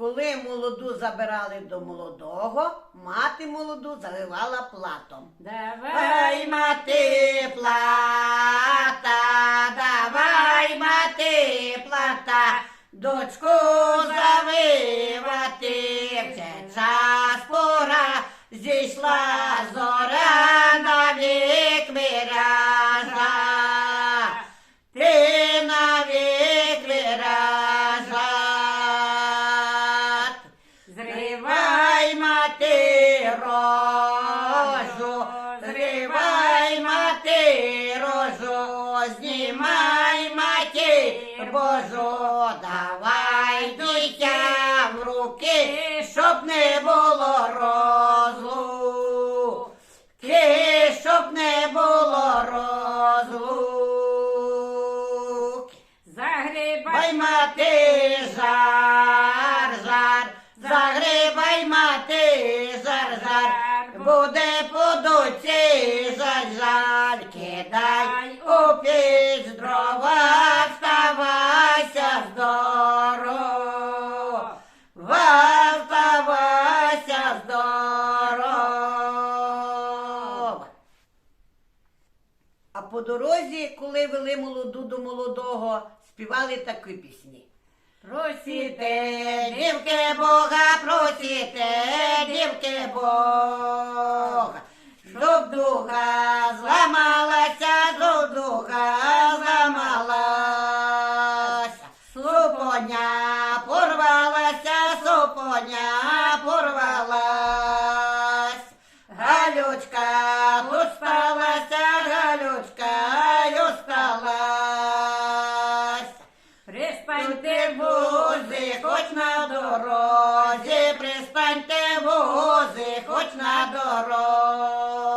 Коли молоду забирали до молодого, мати молоду заливала платом. Давай, мати, плата, давай, мати, плата, дочку завивати, вже час пора, зійшла рожу, зривай мати рожу, знімай мати Божу, давай дитя в руки, щоб не було розлуки, щоб не було розлуки. Загрібай мати жаль, жаль, кидай у піч дрова, вставайся здорово, вставайся здорово. А по дорозі, коли вели молоду до молодого, співали такі пісні. Просіте, дівки супоня порвалась, Галючка тут сталася, Галючка й осталась. Пристаньте вози, хоч на дорозі, пристаньте вози, хоч на дорозі.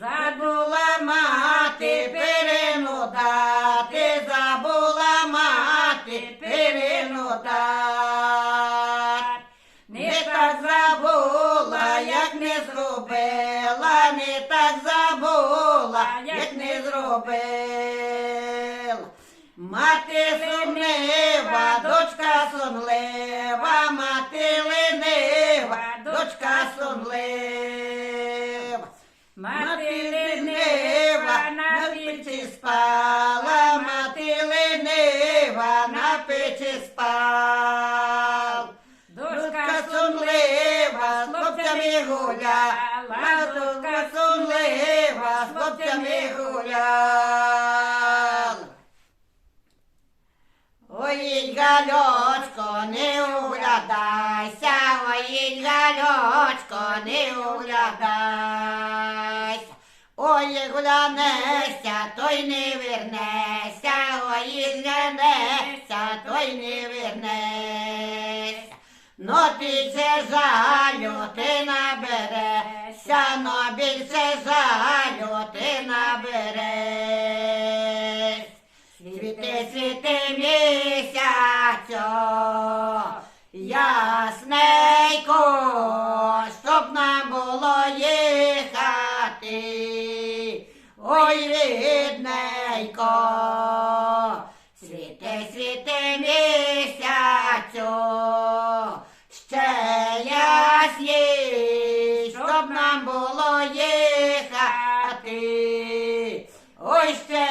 Забула мати перину дати, забула мати перину так забула, як не зробила. Мати сумнива, дочка сумлива, мати ленива, дочка сумлива. Мати ленива, на печі спала, з хлопцями гуляла. Ой, Гальочко, не углядайся, ой, Гальочко, не углядайся. Ой, глянешся, той не вернешся, ой, глянешся, той не вернешся. Но більше жалю ти наберешся, но більше жалю Ясненько, щоб нам було їхати, ой рідненько, світи, світи місяцю, ще ясні, щоб нам було їхати, ой ще.